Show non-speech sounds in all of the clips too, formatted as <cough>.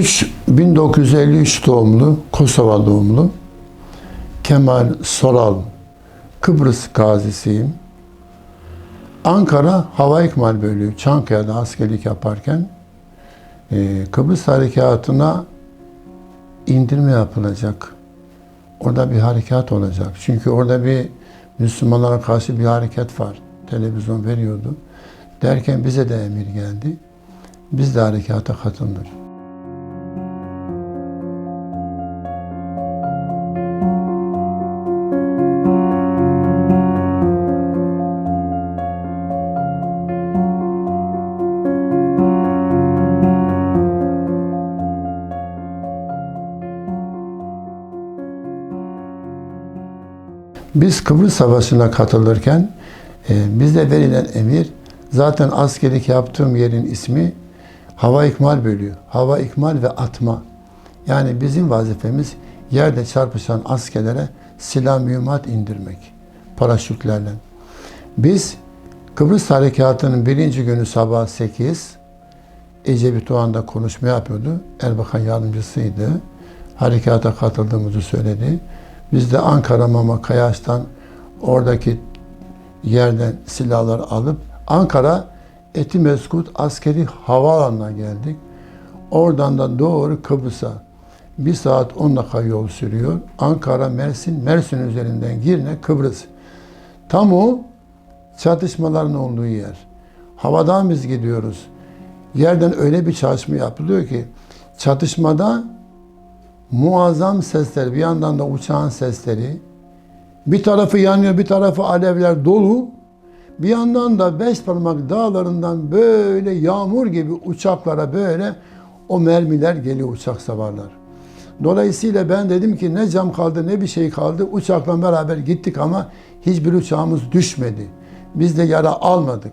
33 1953 doğumlu, Kosova doğumlu Kemal Soral Kıbrıs gazisiyim. Ankara Hava İkmal Bölüğü Çankaya'da askerlik yaparken e, Kıbrıs harekatına indirme yapılacak. Orada bir harekat olacak. Çünkü orada bir Müslümanlara karşı bir hareket var. Televizyon veriyordu. Derken bize de emir geldi. Biz de harekata katıldık. Biz Kıbrıs Savaşı'na katılırken e, bize verilen emir zaten askerlik yaptığım yerin ismi Hava İkmal Bölüğü. Hava İkmal ve Atma. Yani bizim vazifemiz yerde çarpışan askerlere silah mühimmat indirmek. Paraşütlerle. Biz Kıbrıs Harekatı'nın birinci günü sabah 8 Ecevit o anda konuşma yapıyordu. Erbakan yardımcısıydı. Harekata katıldığımızı söyledi. Biz de Ankara Mama Kayaş'tan oradaki yerden silahlar alıp Ankara Etimeskut askeri havaalanına geldik. Oradan da doğru Kıbrıs'a. Bir saat 10 dakika yol sürüyor. Ankara, Mersin, Mersin üzerinden Girne, Kıbrıs. Tam o çatışmaların olduğu yer. Havadan biz gidiyoruz. Yerden öyle bir çalışma yapılıyor ki çatışmada muazzam sesler, bir yandan da uçağın sesleri, bir tarafı yanıyor, bir tarafı alevler dolu. Bir yandan da beş parmak dağlarından böyle yağmur gibi uçaklara böyle o mermiler geliyor uçak savarlar. Dolayısıyla ben dedim ki ne cam kaldı ne bir şey kaldı. Uçakla beraber gittik ama hiçbir uçağımız düşmedi. Biz de yara almadık.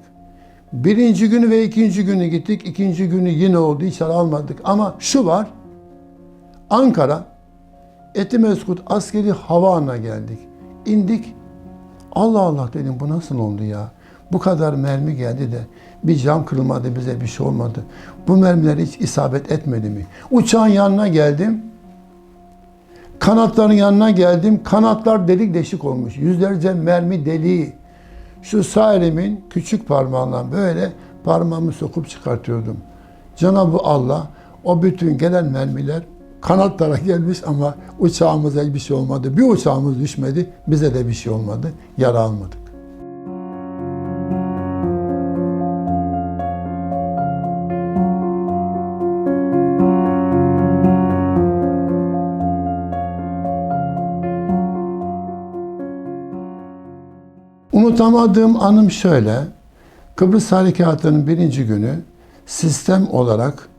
Birinci günü ve ikinci günü gittik. İkinci günü yine oldu. Hiç yara almadık. Ama şu var. Ankara, Etimeskut askeri havaalanına geldik. İndik. Allah Allah dedim bu nasıl oldu ya? Bu kadar mermi geldi de bir cam kırılmadı bize bir şey olmadı. Bu mermiler hiç isabet etmedi mi? Uçağın yanına geldim. Kanatların yanına geldim. Kanatlar delik deşik olmuş. Yüzlerce mermi deliği. Şu sağ elimin küçük parmağından böyle parmağımı sokup çıkartıyordum. Cenab-ı Allah o bütün gelen mermiler kanatlara gelmiş ama uçağımıza bir şey olmadı. Bir uçağımız düşmedi, bize de bir şey olmadı. Yara almadık. Unutamadığım anım şöyle. Kıbrıs Harekatı'nın birinci günü sistem olarak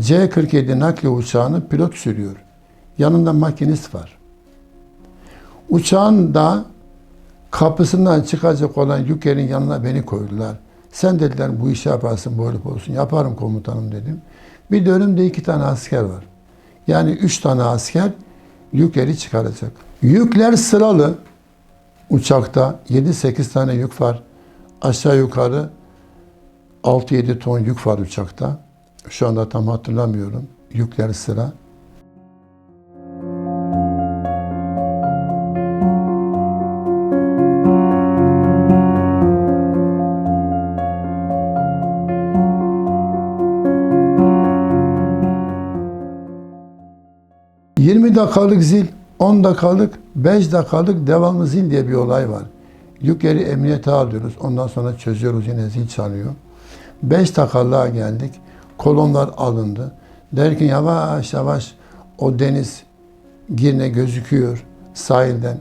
C-47 nakliye uçağını pilot sürüyor. Yanında makinist var. Uçağın da kapısından çıkacak olan yüklerin yanına beni koydular. Sen dediler bu işi yaparsın, böyle olsun. Yaparım komutanım dedim. Bir de önümde iki tane asker var. Yani üç tane asker yükleri çıkaracak. Yükler sıralı. Uçakta 7-8 tane yük var. Aşağı yukarı 6-7 ton yük var uçakta. Şu anda tam hatırlamıyorum. Yükler sıra. ...20 dakikalık zil, 10 dakikalık, 5 dakikalık devamlı zil diye bir olay var. Yükleri emniyete alıyoruz. Ondan sonra çözüyoruz yine zil çalıyor. 5 dakikalığa geldik. Kolonlar alındı. Derken yavaş yavaş o deniz Girne gözüküyor sahilden.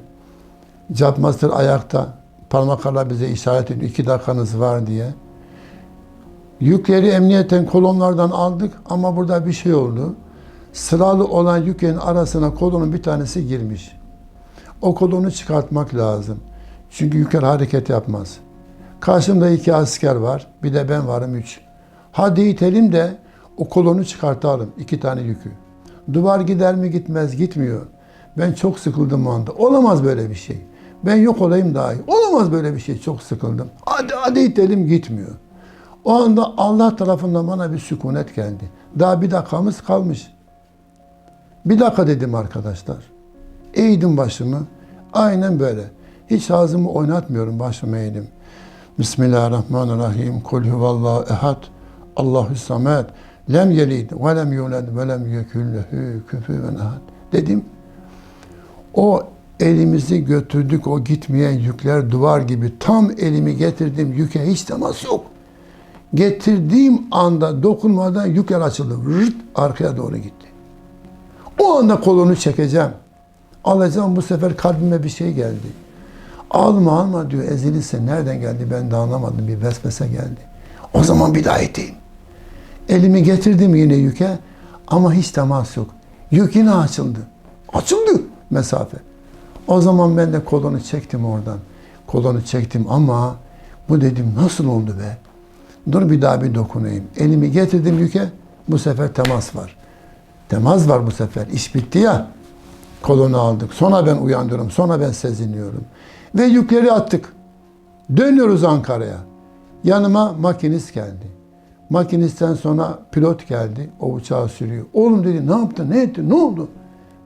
Capmaster ayakta parmaklarla bize işaret ediyor. iki dakikanız var diye. Yükleri emniyetten kolonlardan aldık ama burada bir şey oldu. Sıralı olan yüklerin arasına kolonun bir tanesi girmiş. O kolonu çıkartmak lazım. Çünkü yükler hareket yapmaz. Karşımda iki asker var. Bir de ben varım üç. Hadi itelim de o kolonu çıkartalım. iki tane yükü. Duvar gider mi gitmez gitmiyor. Ben çok sıkıldım o anda. Olamaz böyle bir şey. Ben yok olayım daha iyi. Olamaz böyle bir şey. Çok sıkıldım. Hadi hadi itelim gitmiyor. O anda Allah tarafından bana bir sükunet geldi. Daha bir dakikamız kalmış. Bir dakika dedim arkadaşlar. Eğdim başımı. Aynen böyle. Hiç ağzımı oynatmıyorum başımı eğdim. Bismillahirrahmanirrahim. Kul huvallahu ehad. Allahu samed. Lem yelid ve lem yulad ve lem yekun lehu kufuven ahad. Dedim. O elimizi götürdük o gitmeyen yükler duvar gibi tam elimi getirdim yüke hiç temas yok. Getirdiğim anda dokunmadan yükler açıldı. Rırt, arkaya doğru gitti. O anda kolunu çekeceğim. Alacağım bu sefer kalbime bir şey geldi. Alma alma diyor ezilirse nereden geldi ben de anlamadım bir vesvese geldi. O zaman bir daha iteyim. Elimi getirdim yine yüke ama hiç temas yok. Yük yine açıldı. Açıldı mesafe. O zaman ben de kolonu çektim oradan. Kolonu çektim ama bu dedim nasıl oldu be? Dur bir daha bir dokunayım. Elimi getirdim yüke. Bu sefer temas var. Temas var bu sefer. İş bitti ya. Kolonu aldık. Sonra ben uyanıyorum. Sonra ben seziniyorum. Ve yükleri attık. Dönüyoruz Ankara'ya. Yanıma makinist geldi. Makinistten sonra pilot geldi. O uçağı sürüyor. Oğlum dedi ne yaptın? Ne ettin? Ne oldu?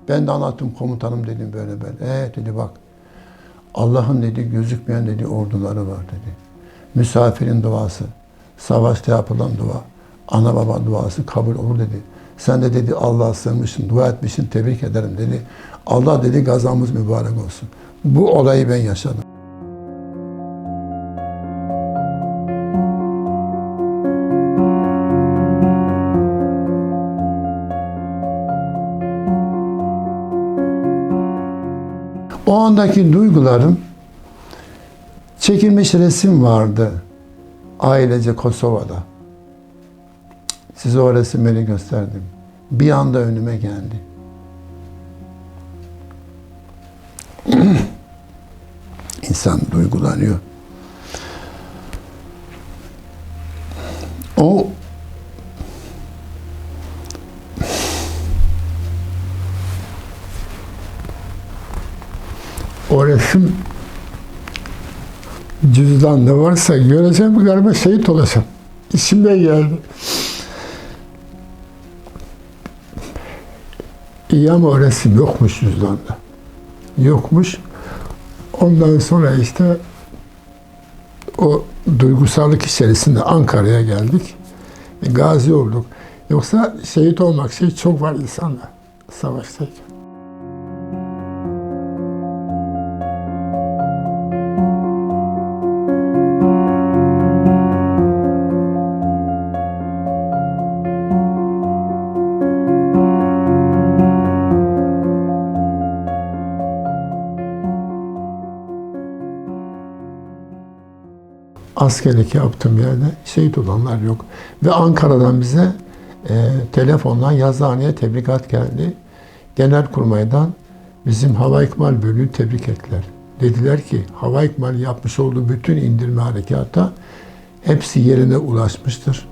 Ben de anlattım komutanım dedim böyle böyle. E dedi bak. Allah'ın dedi gözükmeyen dedi orduları var dedi. Misafirin duası, savaşta yapılan dua, ana baba duası kabul olur dedi. Sen de dedi Allah'a sığınmışsın, dua etmişsin, tebrik ederim dedi. Allah dedi gazamız mübarek olsun. Bu olayı ben yaşadım. O andaki duygularım çekilmiş resim vardı ailece Kosova'da. Size o resimleri gösterdim. Bir anda önüme geldi. <clears throat> İnsan duygulanıyor. O resim cüzdanda varsa göreceğim galiba şehit olacağım. İçimden geldi. İyi ama o resim yokmuş cüzdanda. Yokmuş. Ondan sonra işte o duygusallık içerisinde Ankara'ya geldik. E, gazi olduk. Yoksa şehit olmak şey çok var insanda savaştayken. Askerlik yaptığım yerde şehit olanlar yok. Ve Ankara'dan bize e, telefonla yazıhaneye tebrikat geldi. Genelkurmay'dan bizim hava ikmal bölüğü tebrik ettiler. Dediler ki hava ikmali yapmış olduğu bütün indirme harekata hepsi yerine ulaşmıştır.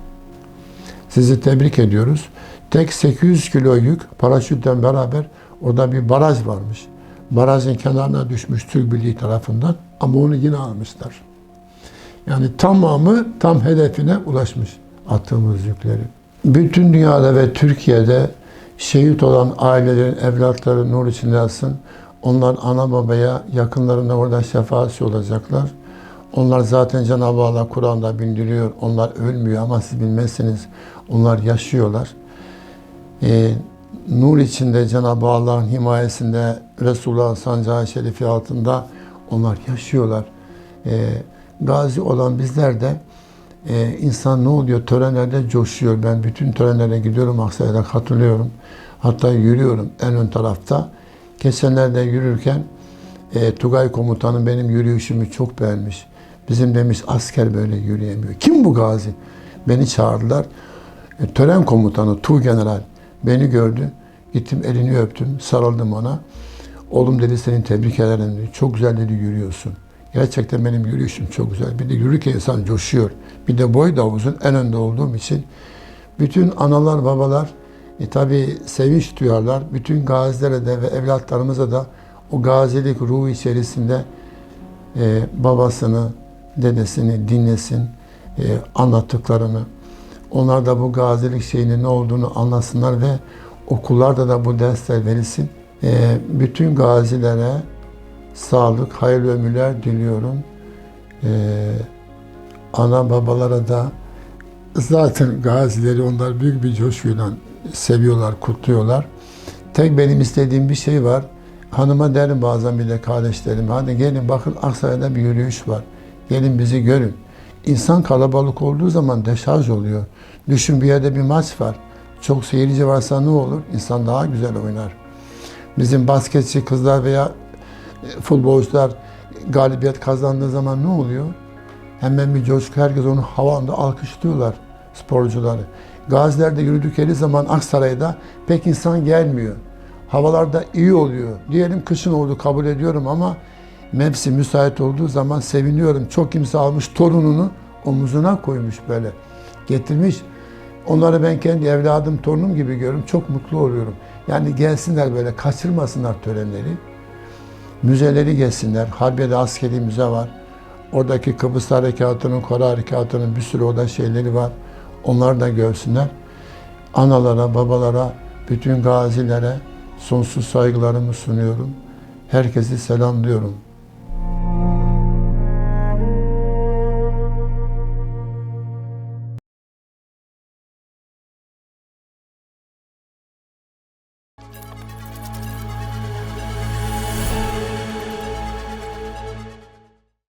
Sizi tebrik ediyoruz. Tek 800 kilo yük paraşütten beraber orada bir baraj varmış. Barajın kenarına düşmüş Türk Birliği tarafından ama onu yine almışlar. Yani tamamı tam hedefine ulaşmış attığımız yükleri. Bütün dünyada ve Türkiye'de şehit olan ailelerin evlatları nur içinde yatsın. Onlar ana babaya, yakınlarına orada şefaatçi olacaklar. Onlar zaten Cenab-ı Allah Kur'an'da bildiriyor. Onlar ölmüyor ama siz bilmezsiniz. Onlar yaşıyorlar. Ee, nur içinde Cenab-ı Allah'ın himayesinde Resulullah sancağı şerifi altında onlar yaşıyorlar. Ee, gazi olan bizler de e, insan ne oluyor? Törenlerde coşuyor. Ben bütün törenlere gidiyorum, Aksaray'da katılıyorum. Hatta yürüyorum en ön tarafta. Geçenlerde yürürken e, Tugay komutanım benim yürüyüşümü çok beğenmiş. Bizim demiş asker böyle yürüyemiyor. Kim bu gazi? Beni çağırdılar. E, tören komutanı Tu General beni gördü. Gittim elini öptüm, sarıldım ona. Oğlum dedi senin tebrik ederim dedi. Çok güzel dedi yürüyorsun. Gerçekten benim yürüyüşüm çok güzel. Bir de yürürken insan coşuyor. Bir de boy da uzun en önde olduğum için bütün analar babalar e, tabi sevinç duyarlar. Bütün gazilere de ve evlatlarımıza da o gazilik ruhu içerisinde e, babasını, dedesini dinlesin e, anlattıklarını. Onlar da bu gazilik şeyinin ne olduğunu anlasınlar ve okullarda da bu dersler verilsin. E, bütün gazilere sağlık, hayırlı ömürler diliyorum. E, ana babalara da zaten gazileri onlar büyük bir coşkuyla seviyorlar, kutluyorlar. Tek benim istediğim bir şey var. Hanıma derim bazen bir de kardeşlerim, hadi gelin bakın Aksaray'da bir yürüyüş var. Gelin bizi görün. İnsan kalabalık olduğu zaman deşarj oluyor. Düşün bir yerde bir maç var. Çok seyirci varsa ne olur? İnsan daha güzel oynar. Bizim basketçi kızlar veya futbolcular galibiyet kazandığı zaman ne oluyor? Hemen bir coşku, herkes onu havanda alkışlıyorlar sporcuları. Gazilerde yürüdükleri zaman Aksaray'da pek insan gelmiyor. Havalarda iyi oluyor. Diyelim kışın oldu kabul ediyorum ama mevsim müsait olduğu zaman seviniyorum. Çok kimse almış torununu omuzuna koymuş böyle. Getirmiş. Onları ben kendi evladım, torunum gibi görüyorum. Çok mutlu oluyorum. Yani gelsinler böyle, kaçırmasınlar törenleri. Müzeleri gelsinler. Harbiye'de askeri müze var. Oradaki Kıbrıs Harekatı'nın, Kore Harekatı'nın bir sürü oda şeyleri var. Onları da görsünler. Analara, babalara, bütün gazilere sonsuz saygılarımı sunuyorum. Herkesi selamlıyorum.